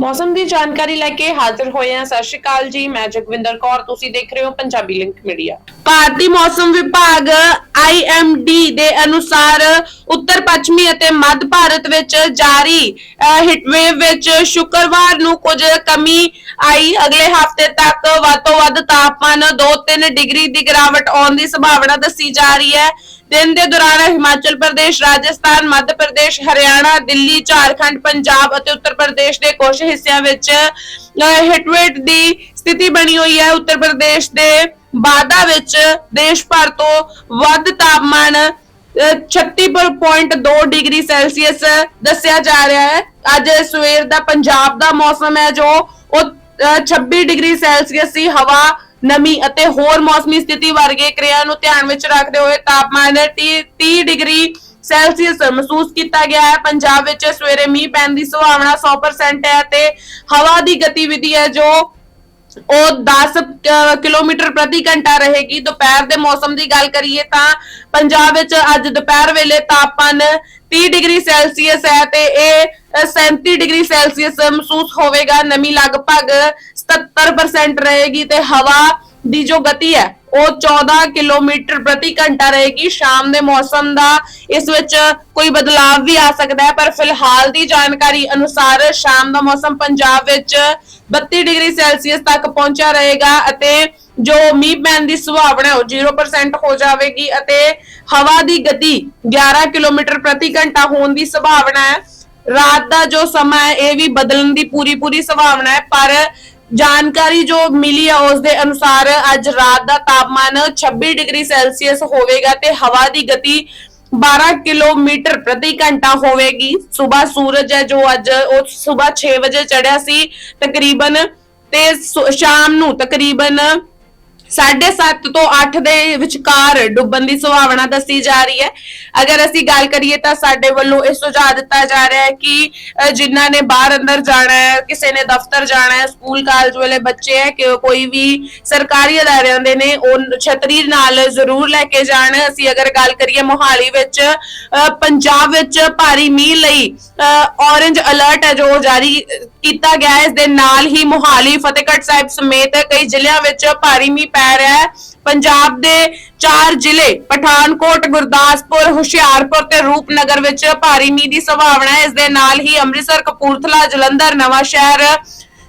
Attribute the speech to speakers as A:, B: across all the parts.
A: ਮੌਸਮ ਦੀ ਜਾਣਕਾਰੀ ਲੈ ਕੇ ਹਾਜ਼ਰ ਹੋਏ ਹਾਂ। ਸਤਿ ਸ਼੍ਰੀ ਅਕਾਲ ਜੀ। ਮੈਂ ਜਗਵਿੰਦਰ ਕੌਰ। ਤੁਸੀਂ ਦੇਖ ਰਹੇ ਹੋ ਪੰਜਾਬੀ ਲਿੰਕ ਮੀਡੀਆ। ਭਾਰਤੀ ਮੌਸਮ ਵਿਭਾਗ IMD ਦੇ ਅਨੁਸਾਰ ਉੱਤਰ ਪੱਛਮੀ ਅਤੇ ਮੱਧ ਭਾਰਤ ਵਿੱਚ ਜਾਰੀ ਹੀਟਵੇਵ ਵਿੱਚ ਸ਼ੁੱਕਰਵਾਰ ਨੂੰ ਕੁਝ ਕਮੀ ਆਈ। ਅਗਲੇ ਹਫ਼ਤੇ ਤੱਕ ਵੱਧ ਤੋਂ ਵੱਧ ਤਾਪਮਾਨ 2-3 ਡਿਗਰੀ ਦੀ ਗਿਰਾਵਟ ਆਉਣ ਦੀ ਸੰਭਾਵਨਾ ਦੱਸੀ ਜਾ ਰਹੀ ਹੈ। ਦਿਨ ਦੇ ਦੌਰਾਨ ਹਿਮਾਚਲ ਪ੍ਰਦੇਸ਼, ਰਾਜਸਥਾਨ, ਮੱਧ ਪ੍ਰਦੇਸ਼, ਹਰਿਆਣਾ, ਦਿੱਲੀ, ਝਾਰਖੰਡ, ਪੰਜਾਬ ਅਤੇ ਉੱਤਰ ਪ੍ਰਦੇਸ਼ ਦੇ ਕੁਝ ਹਿੱਸਿਆਂ ਵਿੱਚ ਹਿਟਵੇਟ ਦੀ ਸਥਿਤੀ ਬਣੀ ਹੋਈ ਹੈ। ਉੱਤਰ ਪ੍ਰਦੇਸ਼ ਦੇ ਬਾਦਾ ਵਿੱਚ ਦੇਸ਼ ਭਰ ਤੋਂ ਵੱਧ ਤਾਪਮਾਨ 36.2 ਡਿਗਰੀ ਸੈਲਸੀਅਸ ਦੱਸਿਆ ਜਾ ਰਿਹਾ ਹੈ। ਅੱਜ ਸਵੇਰ ਦਾ ਪੰਜਾਬ ਦਾ ਮੌਸਮ ਹੈ ਜੋ ਉਹ 26 ਡਿਗਰੀ ਸੈਲਸੀਅਸ ਸੀ। ਹਵਾ ਨਮੀ ਅਤੇ ਹੋਰ ਮੌਸਮੀ ਸਥਿਤੀ ਵਰਗੇ ਕਿਰਿਆ ਨੂੰ ਧਿਆਨ ਵਿੱਚ ਰੱਖਦੇ ਹੋਏ ਤਾਪਮਾਨ 30 30 ਡਿਗਰੀ ਸੈਲਸੀਅਸ ਮਹਿਸੂਸ ਕੀਤਾ ਗਿਆ ਹੈ। ਪੰਜਾਬ ਵਿੱਚ ਸਵੇਰੇ ਮੀਂਹ ਪੈਣ ਦੀ ਸੰਭਾਵਨਾ 100% ਹੈ ਤੇ ਹਵਾ ਦੀ ਗਤੀਵਿਧੀ ਹੈ ਜੋ ਉਹ 10 ਕਿਲੋਮੀਟਰ ਪ੍ਰਤੀ ਘੰਟਾ ਰਹੇਗੀ। ਦੁਪਹਿਰ ਦੇ ਮੌਸਮ ਦੀ ਗੱਲ ਕਰੀਏ ਤਾਂ ਪੰਜਾਬ ਵਿੱਚ ਅੱਜ ਦੁਪਹਿਰ ਵੇਲੇ ਤਾਪਮਾਨ 30 ਡਿਗਰੀ ਸੈਲਸੀਅਸ ਹੈ ਤੇ ਇਹ ਅ, 37 ਡਿਗਰੀ ਸੈਲਸੀਅਸ ਮਹਿਸੂਸ ਹੋਵੇਗਾ। ਨਮੀ ਲਗਭਗ 77% ਰਹੇਗੀ ਤੇ ਹਵਾ ਦੀ ਜੋ ਗਤੀ ਹੈ ਉਹ 14 ਕਿਲੋਮੀਟਰ ਪ੍ਰਤੀ ਘੰਟਾ ਰਹੇਗੀ। ਸ਼ਾਮ ਦੇ ਮੌਸਮ ਦਾ ਇਸ ਵਿੱਚ ਕੋਈ ਬਦਲਾਵ ਵੀ ਆ ਸਕਦਾ ਹੈ, ਪਰ ਫਿਲਹਾਲ ਦੀ ਜਾਣਕਾਰੀ ਅਨੁਸਾਰ ਸ਼ਾਮ ਦਾ ਮੌਸਮ ਪੰਜਾਬ ਵਿੱਚ 32 ਡਿਗਰੀ ਸੈਲਸੀਅਸ ਤੱਕ ਪਹੁੰਚਿਆ ਰਹੇਗਾ ਅਤੇ ਜੋ ਮੀਂਹ ਪੈਣ ਦੀ ਸੰਭਾਵਨਾ ਉਹ 0% ਹੋ ਜਾਵੇਗੀ ਅਤੇ ਹਵਾ ਦੀ ਗਤੀ 11 ਕਿਲੋਮੀਟਰ ਪ੍ਰਤੀ ਘੰਟਾ ਹੋਣ ਦੀ ਸੰਭਾਵਨਾ ਹੈ। ਰਾਤ ਦਾ ਜੋ ਸਮਾਂ ਹੈ, ਇਹ ਵੀ ਬਦਲਣ ਦੀ ਪੂਰੀ ਪੂਰੀ ਸੰਭਾਵਨਾ ਹੈ, ਪਰ ਜਾਣਕਾਰੀ ਜੋ ਮਿਲੀ ਹੈ ਉਸ ਦੇ ਅਨੁਸਾਰ ਅੱਜ ਰਾਤ ਦਾ ਤਾਪਮਾਨ 26 ਡਿਗਰੀ ਸੈਲਸੀਅਸ ਹੋਵੇਗਾ ਤੇ ਹਵਾ ਦੀ ਗਤੀ 12 ਕਿਲੋਮੀਟਰ ਪ੍ਰਤੀ ਘੰਟਾ ਹੋਵੇਗੀ। ਸਵੇਰ ਸੂਰਜ ਹੈ ਜੋ ਅੱਜ ਉਹ ਸਵੇਰ 6 ਵਜੇ ਚੜਿਆ ਸੀ। ਤਕਰੀਬਨ ਤੇ ਸ਼ਾਮ ਨੂੰ ਤਕਰੀਬਨ 7:30 ਤੋਂ 8 ਦੇ ਵਿਚਕਾਰ ਡੁੱਬਣ ਦੀ ਸੰਭਾਵਨਾ ਦੱਸੀ ਜਾ ਰਹੀ ਹੈ। ਅਗਰ ਅਸੀਂ ਗੱਲ ਕਰੀਏ ਤਾਂ ਸਾਡੇ ਵੱਲੋਂ ਇਹ ਸੁਝਾਅ ਦਿੱਤਾ ਜਾ ਰਿਹਾ ਹੈ ਕਿ ਜਿਨ੍ਹਾਂ ਨੇ ਬਾਹਰ ਅੰਦਰ ਜਾਣਾ ਹੈ, ਕਿਸੇ ਨੇ ਦਫ਼ਤਰ ਜਾਣਾ ਹੈ, ਸਕੂਲ, ਕਾਲਜ ਵਾਲੇ ਬੱਚੇ ਹੈ ਕਿ ਕੋਈ ਵੀ ਸਰਕਾਰੀ ਅਦਾਰਿਆਂ ਦੇ ਨੇ, ਉਹ ਛਤਰੀ ਨਾਲ ਜ਼ਰੂਰ ਲੈ ਕੇ ਜਾਣ। ਅਸੀਂ ਅਗਰ ਗੱਲ ਕਰੀਏ ਮੋਹਾਲੀ ਵਿੱਚ ਪੰਜਾਬ ਵਿੱਚ ਭਾਰੀ ਮੀਂਹ ਲਈ ਔਰੇਂਜ ਅਲਰਟ ਹੈ ਜੋ ਜਾਰੀ ਕੀਤਾ ਗਿਆ ਹੈ। ਇਸ ਦੇ ਨਾਲ ਹੀ ਮੋਹਾਲੀ ਫਤਿਹਗੜ੍ਹ ਸਾਹਿਬ ਸਮੇਤ ਕਈ ਜ਼ਿਲ੍ਹਿਆਂ ਵਿੱਚ ਭਾਰੀ ਮੀਂਹ ਪੈ ਰਿਹਾ ਹੈ। ਪੰਜਾਬ ਦੇ ਚਾਰ ਜ਼ਿਲ੍ਹੇ, ਪਠਾਨਕੋਟ, ਗੁਰਦਾਸਪੁਰ, ਹੁਸ਼ਿਆਰਪੁਰ ਤੇ ਰੂਪਨਗਰ ਵਿੱਚ ਭਾਰੀ ਮੀਂਹ ਦੀ ਸੰਭਾਵਨਾ ਹੈ। ਇਸ ਦੇ ਨਾਲ ਹੀ ਅੰਮ੍ਰਿਤਸਰ, ਕਪੂਰਥਲਾ, ਜਲੰਧਰ ਨਵਾਂ ਸ਼ਹਿਰ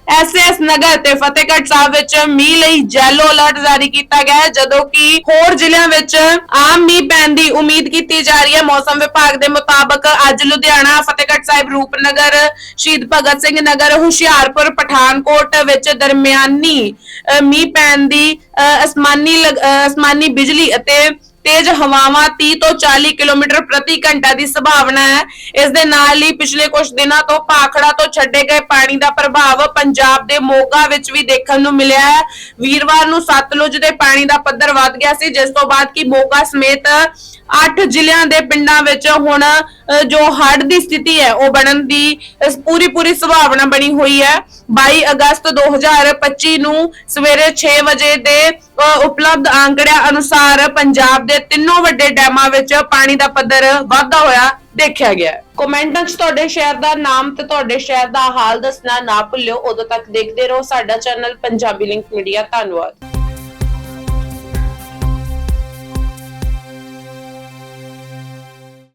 A: ਐਸਐਸ ਨਗਰ ਤੇ ਫਤਿਹਗੜ੍ਹ ਸਾਹਿਬ ਵਿੱਚ ਮੀਂਹ ਲਈ ਜੈਲੋ ਅਲਰਟ ਜਾਰੀ ਕੀਤਾ ਗਿਆ ਹੈ ਜਦੋਂ ਕਿ ਹੋਰ ਜ਼ਿਲ੍ਹਿਆਂ ਵਿੱਚ ਆਮ ਮੀਂਹ ਪੈਣ ਦੀ ਉਮੀਦ ਕੀਤੀ ਜਾ ਰਹੀ ਹੈ। ਮੌਸਮ ਵਿਭਾਗ ਦੇ ਮੁਤਾਬਕ ਅੱਜ ਲੁਧਿਆਣਾ ਫਤਿਹਗੜ੍ਹ ਸਾਹਿਬ ਰੂਪਨਗਰ ਸ਼ਹੀਦ ਭਗਤ ਸਿੰਘ ਨਗਰ ਹੁਸ਼ਿਆਰਪੁਰ ਪਠਾਨਕੋਟ ਵਿੱਚ ਦਰਮਿਆਨੀ ਅ, ਮੀਂਹ ਪੈਣ ਦੀ ਅ, ਅਸਮਾਨੀ ਲਗ- ਅ, ਅਸਮਾਨੀ ਬਿਜਲੀ ਅਤੇ ਤੇਜ਼ ਹਵਾਵਾਂ 30 ਤੋਂ 40 ਕਿਲੋਮੀਟਰ ਪ੍ਰਤੀ ਘੰਟਾ ਦੀ ਸੰਭਾਵਨਾ ਹੈ। ਇਸ ਦੇ ਨਾਲ ਹੀ ਪਿਛਲੇ ਕੁਝ ਦਿਨਾਂ ਤੋਂ ਭਾਖੜਾ ਤੋਂ ਛੱਡੇ ਗਏ ਪਾਣੀ ਦਾ ਪ੍ਰਭਾਵ ਪੰਜਾਬ ਦੇ ਮੋਗਾ ਵਿੱਚ ਵੀ ਦੇਖਣ ਨੂੰ ਮਿਲਿਆ ਹੈ। ਵੀਰਵਾਰ ਨੂੰ ਸਤਲੁਜ ਦੇ ਪਾਣੀ ਦਾ ਪੱਧਰ ਵੱਧ ਗਿਆ ਸੀ, ਜਿਸ ਤੋਂ ਬਾਅਦ ਕਿ ਮੋਗਾ ਸਮੇਤ 8 ਜ਼ਿਲ੍ਹਿਆਂ ਦੇ ਪਿੰਡਾਂ ਵਿੱਚ ਹੁਣ ਜੋ ਹੜ੍ਹ ਦੀ ਸਥਿਤੀ ਹੈ, ਉਹ ਬਣਨ ਦੀ ਪੂਰੀ ਪੂਰੀ ਸੰਭਾਵਨਾ ਬਣੀ ਹੋਈ ਹੈ। 22 ਅਗਸਤ 2025 ਨੂੰ ਸਵੇਰੇ 6 ਵਜੇ ਦੇ ਉਪਲਬਧ ਆંકੜਿਆਂ ਅਨੁਸਾਰ ਪੰਜਾਬ ਦੇ ਤਿੰਨੋਂ ਵੱਡੇ ਡੈਮਾਂ ਵਿੱਚ ਪਾਣੀ ਦਾ ਪੱਧਰ ਵਾਧਾ ਹੋਇਆ ਦੇਖਿਆ ਗਿਆ ਹੈ। ਕਮੈਂਟਾਂ 'ਚ ਤੁਹਾਡੇ ਸ਼ਹਿਰ ਦਾ ਨਾਮ ਤੇ ਤੁਹਾਡੇ ਸ਼ਹਿਰ ਦਾ ਹਾਲ ਦੱਸਣਾ ਨਾ ਭੁੱਲਿਓ। ਉਦੋਂ ਤੱਕ ਦੇਖਦੇ ਰਹੋ ਸਾਡਾ ਚੈਨਲ ਪੰਜਾਬੀ ਲਿੰਕ ਮੀਡੀਆ। ਧੰਨਵਾਦ।